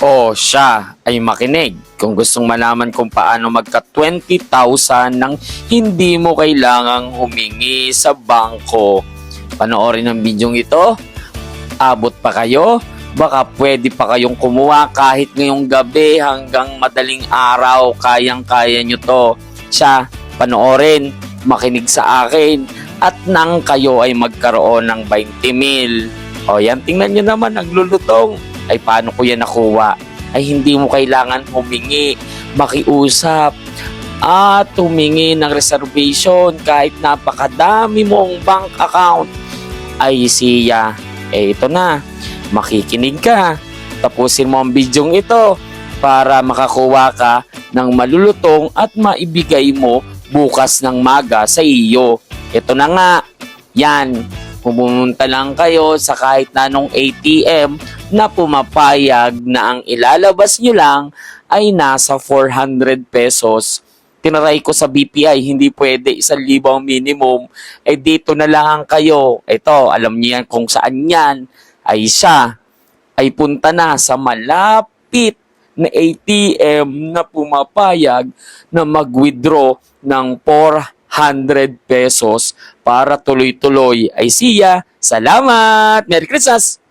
o siya ay makinig kung gustong malaman kung paano magka 20,000 nang hindi mo kailangang humingi sa bangko. Panoorin ang bidyong ito. Abot pa kayo? Baka pwede pa kayong kumuha kahit ngayong gabi hanggang madaling araw. Kayang-kaya nyo to. Siya, panoorin, makinig sa akin at nang kayo ay magkaroon ng 20 mil. O yan, tingnan nyo naman, naglulutong. Ay paano ko yan nakuha? Ay hindi mo kailangan humingi, makiusap, at humingi ng reservation kahit napakadami mong bank account. Ay siya, eh ito na, makikinig ka. Tapusin mo ang bidyong ito para makakuha ka ng malulutong at maibigay mo bukas ng maga sa iyo. Ito na nga, yan, pumunta lang kayo sa kahit na anong ATM na pumapayag na ang ilalabas nyo lang ay nasa 400 pesos. Tinaray ko sa BPI, hindi pwede isang libo ang minimum. Eh dito na lang kayo. Ito, alam niyo yan kung saan yan. Ay siya, ay punta na sa malapit na ATM na pumapayag na mag-withdraw ng 400 pesos para tuloy-tuloy. Ay siya, salamat! Merry Christmas!